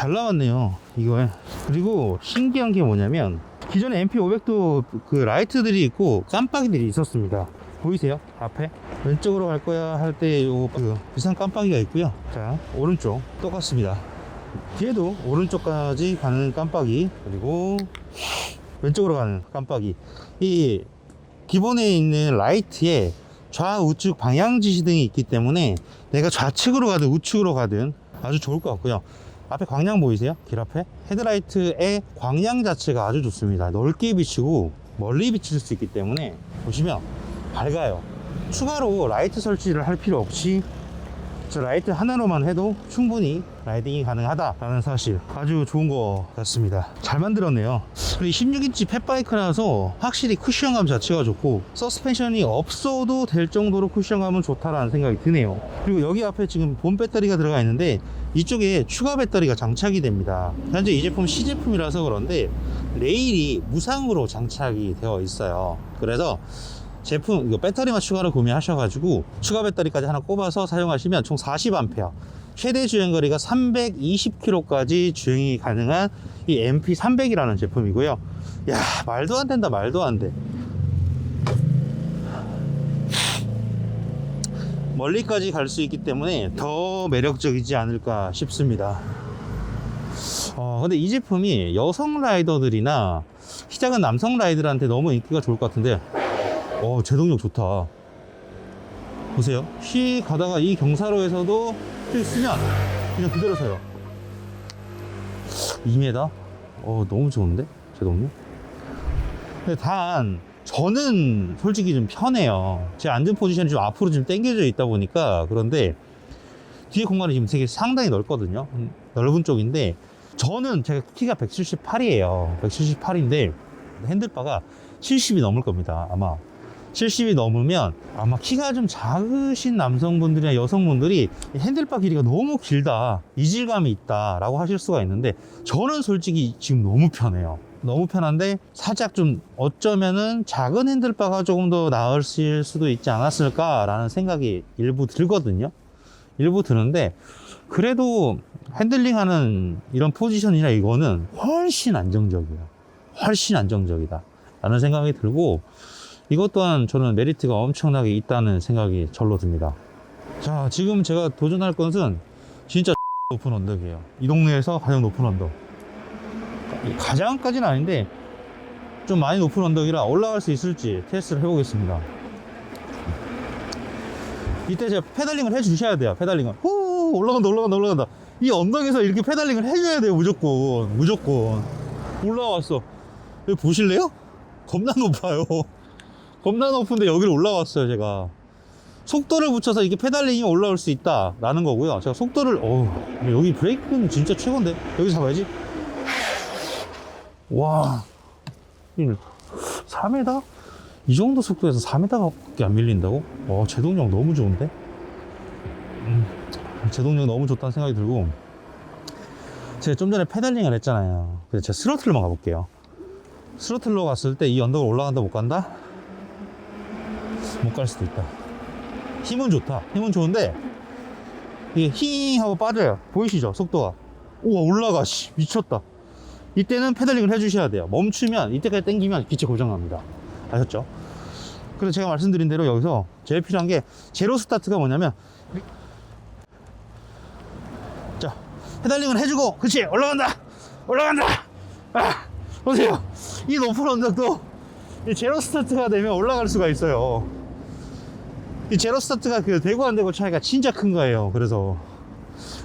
잘 나왔네요 이거에. 그리고 신기한 게 뭐냐면 기존에 MP500도 그 라이트들이 있고 깜빡이들이 있었습니다. 보이세요? 앞에? 왼쪽으로 갈 거야 할 때 요 그 비싼 깜빡이가 있고요. 자 오른쪽 똑같습니다. 뒤에도 오른쪽까지 가는 깜빡이 그리고 왼쪽으로 가는 깜빡이. 이 기본에 있는 라이트에 좌우측 방향 지시등이 있기 때문에 내가 좌측으로 가든 우측으로 가든 아주 좋을 것 같고요 앞에 광량 보이세요? 길 앞에? 헤드라이트의 광량 자체가 아주 좋습니다. 넓게 비치고 멀리 비칠 수 있기 때문에 보시면 밝아요. 추가로 라이트 설치를 할 필요 없이 저 라이트 하나로만 해도 충분히 라이딩이 가능하다라는 사실 아주 좋은 것 같습니다. 잘 만들었네요. 그리고 16인치 펫바이크라서 확실히 쿠션감 자체가 좋고 서스펜션이 없어도 될 정도로 쿠션감은 좋다라는 생각이 드네요. 그리고 여기 앞에 지금 본 배터리가 들어가 있는데 이쪽에 추가 배터리가 장착이 됩니다. 현재 이 제품 시제품이라서 그런데 레일이 무상으로 장착이 되어 있어요. 그래서 제품 이거 배터리만 추가로 구매하셔가지고 추가 배터리까지 하나 꼽아서 사용하시면 총 40A 최대 주행 거리가 320km까지 주행이 가능한 이 MP300이라는 제품이고요 야 말도 안 된다 말도 안 돼 멀리까지 갈 수 있기 때문에 더 매력적이지 않을까 싶습니다 어, 근데 이 제품이 여성 라이더들이나 시작은 남성 라이더들한테 너무 인기가 좋을 것 같은데 어, 제동력 좋다. 보세요. 휘 가다가 이 경사로에서도 휘 쓰면 그냥 그대로 서요. 2m? 어, 너무 좋은데? 제동력? 근데 단, 저는 솔직히 좀 편해요. 제 앉은 포지션이 좀 앞으로 좀 당겨져 있다 보니까 그런데 뒤에 공간이 지금 되게 상당히 넓거든요. 음, 넓은 쪽인데 저는 제가 키가 178이에요. 178인데 핸들바가 70이 넘을 겁니다. 아마 70이 넘으면 아마 키가 좀 작으신 남성분들이나 여성분들이 이 핸들바 길이가 너무 길다 이질감이 있다 라고 하실 수가 있는데 저는 솔직히 지금 너무 편해요. 너무 편한데 살짝 좀 어쩌면은 작은 핸들바가 조금 더 나을 수도 있지 않았을까 라는 생각이 일부 들거든요. 일부 드는데 그래도 핸들링하는 이런 포지션이나 이거는 훨씬 안정적이에요. 훨씬 안정적이다 라는 생각이 들고 이것 또한 저는 메리트가 엄청나게 있다는 생각이 절로 듭니다. 자, 지금 제가 도전할 것은 진짜 높은 언덕이에요. 이 동네에서 가장 높은 언덕. 가장까지는 아닌데 좀 많이 높은 언덕이라 올라갈 수 있을지 테스트를 해보겠습니다. 이때 제가 페달링을 해주셔야 돼요. 페달링을. 후 올라간다, 올라간다, 올라간다. 이 언덕에서 이렇게 페달링을 해줘야 돼요. 무조건, 무조건. 올라왔어. 여기 보실래요? 겁나 높아요. 겁나 높은데 여기를 올라왔어요 제가 속도를 붙여서 이게 페달링이 올라올 수 있다 라는 거고요 제가 속도를 어 여기 브레이크는 진짜 최고인데 여기 잡아야지 와 4m? 이 정도 속도에서 4m밖에 안 밀린다고? 와 제동력 너무 좋은데? 음, 제동력 너무 좋다는 생각이 들고 제가 좀 전에 페달링을 했잖아요 그래서 제가 스로틀로만 가볼게요 스로틀로 갔을 때 이 언덕을 올라간다 못 간다? 못 갈 수도 있다. 힘은 좋다. 힘은 좋은데 이게 힝 하고 빠져요. 보이시죠? 속도가. 우와 올라가. 씨 미쳤다. 이때는 페달링을 해주셔야 돼요. 멈추면 이때까지 당기면 기체 고장납니다. 아셨죠? 그래서 제가 말씀드린 대로 여기서 제일 필요한 게 제로 스타트가 뭐냐면 자 페달링을 해주고 그치 올라간다 올라간다 아 보세요 이 높은 언덕도 이 제로 스타트가 되면 올라갈 수가 있어요 이 제로 스타트가 그 되고 안 되고 차이가 진짜 큰 거예요. 그래서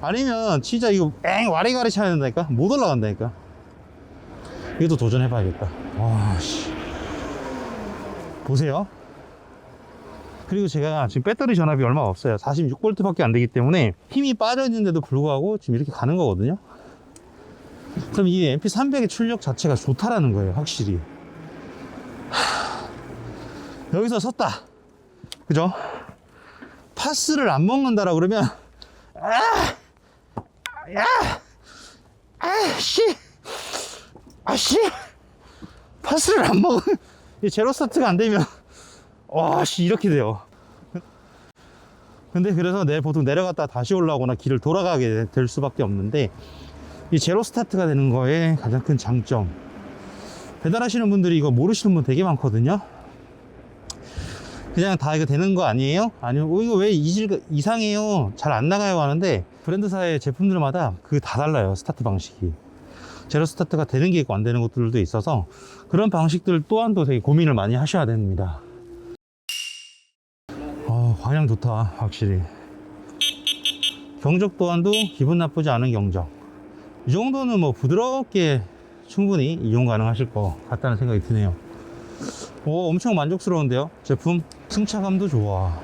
아니면 진짜 이거 엥 와리가리 차야 된다니까 못 올라간다니까. 이것도 도전해봐야겠다. 와 씨. 보세요. 그리고 제가 지금 배터리 전압이 얼마 없어요. 46V밖에 안 되기 때문에 힘이 빠져 있는데도 불구하고 지금 이렇게 가는 거거든요. 그럼 이 MP300의 출력 자체가 좋다라는 거예요, 확실히. 하... 여기서 섰다. 그죠? 파스를 안 먹는다라 그러면 아, 야, 아씨, 아씨, 파스를 안 먹으면 이 제로 스타트가 안 되면 와씨 이렇게 돼요. 근데 그래서 내 보통 내려갔다 다시 올라오거나 길을 돌아가게 될 수밖에 없는데 이 제로 스타트가 되는 거에 가장 큰 장점. 배달하시는 분들이 이거 모르시는 분 되게 많거든요. 그냥 다 이거 되는 거 아니에요? 아니면 어, 이거 왜 이질 이상해요? 잘 안 나가요 하는데 브랜드사의 제품들마다 그 다 달라요 스타트 방식이 제로 스타트가 되는 게 있고 안 되는 것들도 있어서 그런 방식들 또한도 되게 고민을 많이 하셔야 됩니다. 어, 방향 좋다 확실히 경적 또한도 기분 나쁘지 않은 경적 이 정도는 뭐 부드럽게 충분히 이용 가능하실 것 같다는 생각이 드네요. 오, 엄청 만족스러운데요? 제품 승차감도 좋아.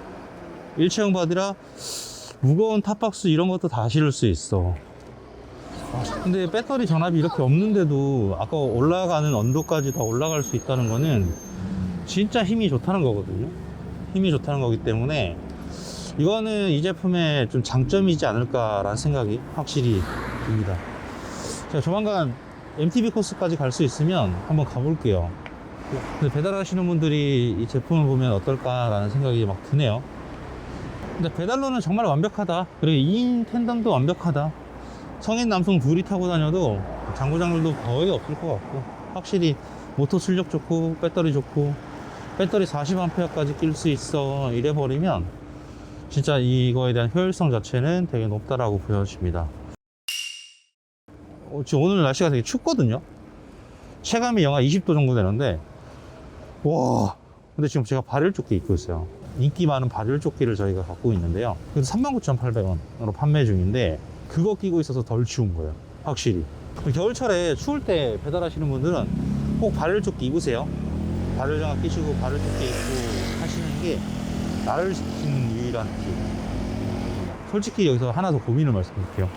일체형 바디라 무거운 탑박스 이런 것도 다 실을 수 있어. 아, 근데 배터리 전압이 이렇게 없는데도 아까 올라가는 온도까지 다 올라갈 수 있다는 거는 진짜 힘이 좋다는 거거든요. 힘이 좋다는 거기 때문에 이거는 이 제품의 좀 장점이지 않을까라는 생각이 확실히 듭니다. 제가 조만간 MTB 코스까지 갈 수 있으면 한번 가볼게요. 근데 배달하시는 분들이 이 제품을 보면 어떨까라는 생각이 막 드네요. 근데 배달로는 정말 완벽하다. 그리고 2인 텐덤도 완벽하다. 성인 남성 둘이 타고 다녀도 장고장들도 거의 없을 것 같고 확실히 모터 출력 좋고 배터리 좋고 배터리 40A까지 낄 수 있어 이래 버리면 진짜 이거에 대한 효율성 자체는 되게 높다라고 보여집니다. 어, 지금 오늘 날씨가 되게 춥거든요. 체감이 영하 20도 정도 되는데 와 근데 지금 제가 발열조끼 입고 있어요. 인기 많은 발열조끼를 저희가 갖고 있는데요. 그래서 39,800원으로 판매 중인데 그거 끼고 있어서 덜 추운 거예요. 확실히. 겨울철에 추울 때 배달하시는 분들은 꼭 발열조끼 입으세요. 발열장갑 끼시고 발열조끼 입고 하시는 게 나를 지키는 유일한 팁. 솔직히 여기서 하나 더 고민을 말씀드릴게요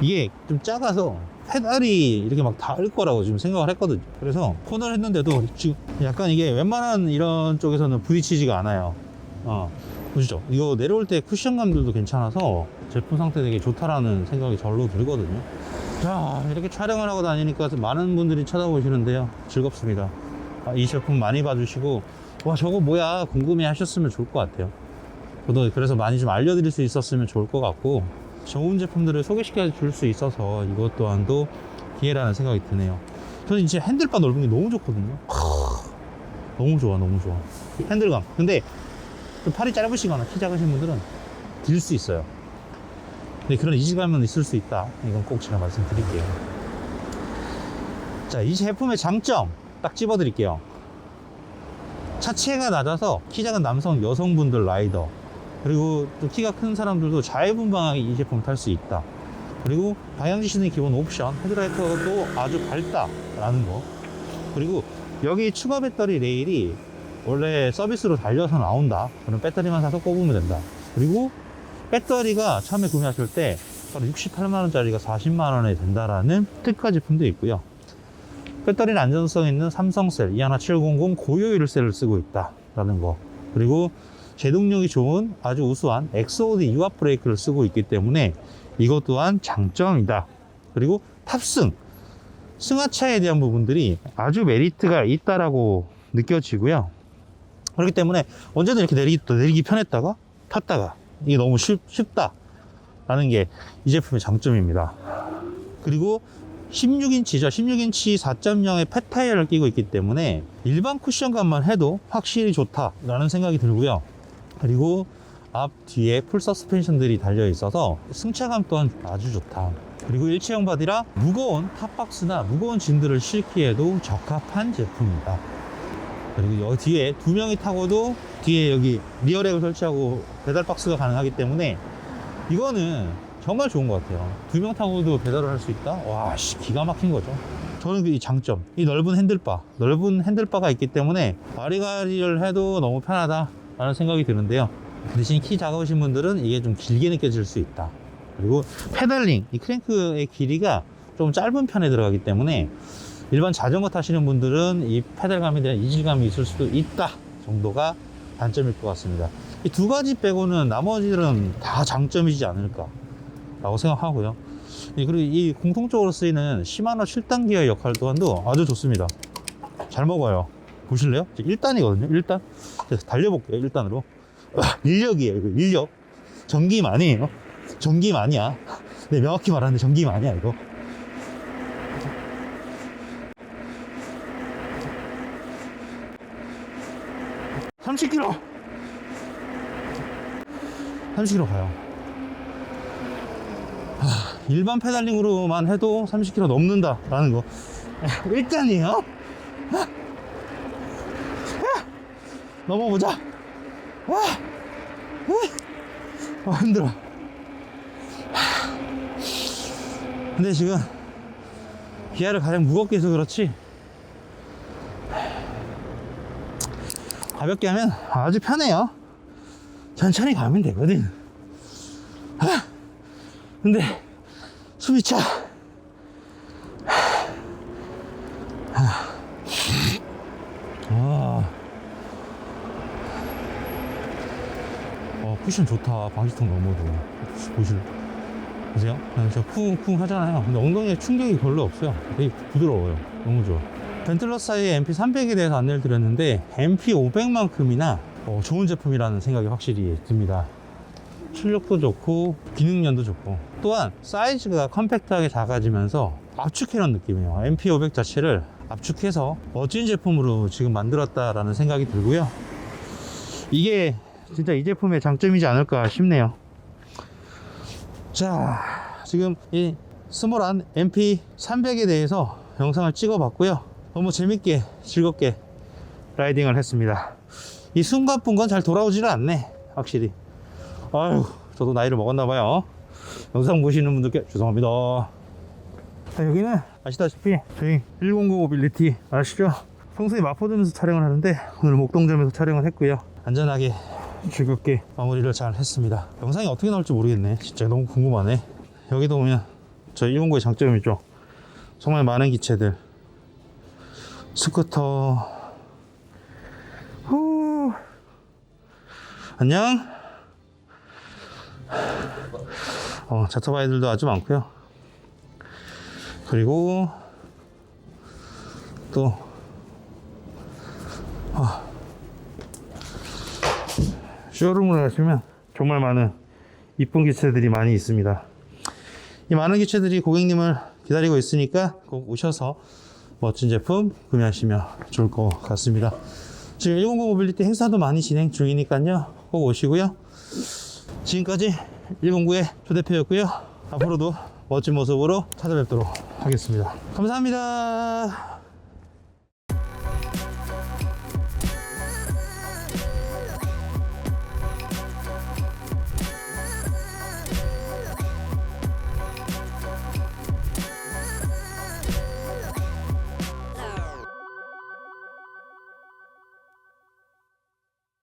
이게 좀 작아서 페달이 이렇게 막 닿을 거라고 지금 생각을 했거든요. 그래서 코너를 했는데도 지금 약간 이게 웬만한 이런 쪽에서는 부딪히지가 않아요. 어, 보시죠. 이거 내려올 때 쿠션감들도 괜찮아서 제품 상태 되게 좋다라는 생각이 절로 들거든요. 자, 이렇게 촬영을 하고 다니니까 많은 분들이 쳐다보시는데요. 즐겁습니다. 아, 이 제품 많이 봐주시고, 와, 저거 뭐야? 궁금해 하셨으면 좋을 것 같아요. 저도 그래서 많이 좀 알려드릴 수 있었으면 좋을 것 같고, 좋은 제품들을 소개시켜 줄 수 있어서 이것 또한도 기회라는 생각이 드네요. 저는 이제 핸들바 넓은 게 너무 좋거든요. 너무 좋아, 너무 좋아. 핸들감. 근데 좀 팔이 짧으시거나 키 작으신 분들은 들 수 있어요. 근데 그런 이질감은 있을 수 있다. 이건 꼭 제가 말씀드릴게요. 자, 이 제품의 장점 딱 집어드릴게요. 차체가 낮아서 키 작은 남성, 여성분들 라이더 그리고 또 키가 큰 사람들도 자유분방하게 이 제품 탈수 있다. 그리고 방향 지시는 기본 옵션, 헤드라이터도 아주 밝다라는 거. 그리고 여기 추가 배터리 레일이 원래 서비스로 달려서 나온다. 그럼 배터리만 사서 꼽으면 된다. 그리고 배터리가 처음에 구매하실 때 68만원짜리가 40만원에 된다라는 특가 제품도 있고요. 배터리는 안전성 있는 삼성셀 21700 고효율 셀을 쓰고 있다라는 거. 그리고 제동력이 좋은 아주 우수한 엑소드 유압 브레이크를 쓰고 있기 때문에 이것 또한 장점이다. 그리고 탑승, 승하차에 대한 부분들이 아주 메리트가 있다라고 느껴지고요. 그렇기 때문에 언제든 이렇게 내리기, 내리기 편했다가 탔다가 이게 너무 쉽, 쉽다 라는 게 이 제품의 장점입니다. 그리고 16인치죠. 16인치 4.0의 펫타이어를 끼고 있기 때문에 일반 쿠션감만 해도 확실히 좋다라는 생각이 들고요. 그리고 앞 뒤에 풀 서스펜션들이 달려 있어서 승차감 또한 아주 좋다. 그리고 일체형 바디라 무거운 탑박스나 무거운 짐들을 싣기에도 적합한 제품이다. 그리고 여기 뒤에 두 명이 타고도 뒤에 여기 리어렉을 설치하고 배달 박스가 가능하기 때문에 이거는 정말 좋은 것 같아요. 두 명 타고도 배달을 할 수 있다? 와, 씨, 기가 막힌 거죠. 저는 그이 장점, 이 넓은 핸들바, 넓은 핸들바가 있기 때문에 와리가리를 해도 너무 편하다 라는 생각이 드는데요. 대신 키 작으신 분들은 이게 좀 길게 느껴질 수 있다. 그리고 페달링, 이 크랭크의 길이가 좀 짧은 편에 들어가기 때문에 일반 자전거 타시는 분들은 이 페달감에 대한 이질감이 있을 수도 있다 정도가 단점일 것 같습니다. 이 두 가지 빼고는 나머지들은 다 장점이지 않을까 라고 생각하고요. 예, 그리고 이 공통적으로 쓰이는 시마노 7단 기어 역할 또한도 아주 좋습니다. 잘 먹어요. 보실래요? 1단이거든요. 1단. 달려볼게요. 1단으로. 인력이에요. 인력. 전기 많이에요. 전기 많이야. 네, 명확히 말하는데 전기 많이야, 이거. 30km! 30km 가요. 일반 페달링으로만 해도 30km 넘는다라는 거. 일단이에요. 넘어보자. 와, 아, 힘들어. 하, 근데 지금 기아를 가장 무겁게 해서 그렇지. 가볍게 하면 아주 편해요. 천천히 가면 되거든. 아, 근데 숨이 차 쿠션 좋다. 방지턱 넘어도. 보실, 보세요? 그냥 진짜 쿵쿵 하잖아요. 근데 엉덩이에 충격이 별로 없어요. 되게 부드러워요. 너무 좋아. 벤틀러사의 MP300에 대해서 안내를 드렸는데, MP500만큼이나 어, 좋은 제품이라는 생각이 확실히 듭니다. 출력도 좋고, 기능면도 좋고, 또한 사이즈가 컴팩트하게 작아지면서 압축해놓은 느낌이에요. MP500 자체를 압축해서 멋진 제품으로 지금 만들었다라는 생각이 들고요. 이게 진짜 이 제품의 장점이지 않을까 싶네요. 자, 지금 이 스몰한 MP300에 대해서 영상을 찍어 봤고요. 너무 재밌게 즐겁게 라이딩을 했습니다. 이 숨가쁜 건잘 돌아오지는 않네, 확실히. 아유, 저도 나이를 먹었나봐요. 영상 보시는 분들께 죄송합니다. 자, 여기는 아시다시피 저희 109 모빌리티 아시죠? 평소에 마포점에서 촬영을 하는데 오늘 목동점에서 촬영을 했고요. 안전하게 즐겁게 마무리를 잘 했습니다. 영상이 어떻게 나올지 모르겠네. 진짜 너무 궁금하네. 여기도 보면 저희 109의 장점이죠. 정말 많은 기체들. 스쿠터. 후. 안녕. 어, 자토바이들도 아주 많고요. 그리고 또 아, 쇼룸을 가시면 정말 많은 이쁜 기체들이 많이 있습니다. 이 많은 기체들이 고객님을 기다리고 있으니까 꼭 오셔서 멋진 제품 구매하시면 좋을 것 같습니다. 지금 109 모빌리티 행사도 많이 진행 중이니까요. 꼭 오시고요. 지금까지 109의 조대표였고요. 앞으로도 멋진 모습으로 찾아뵙도록 하겠습니다. 감사합니다.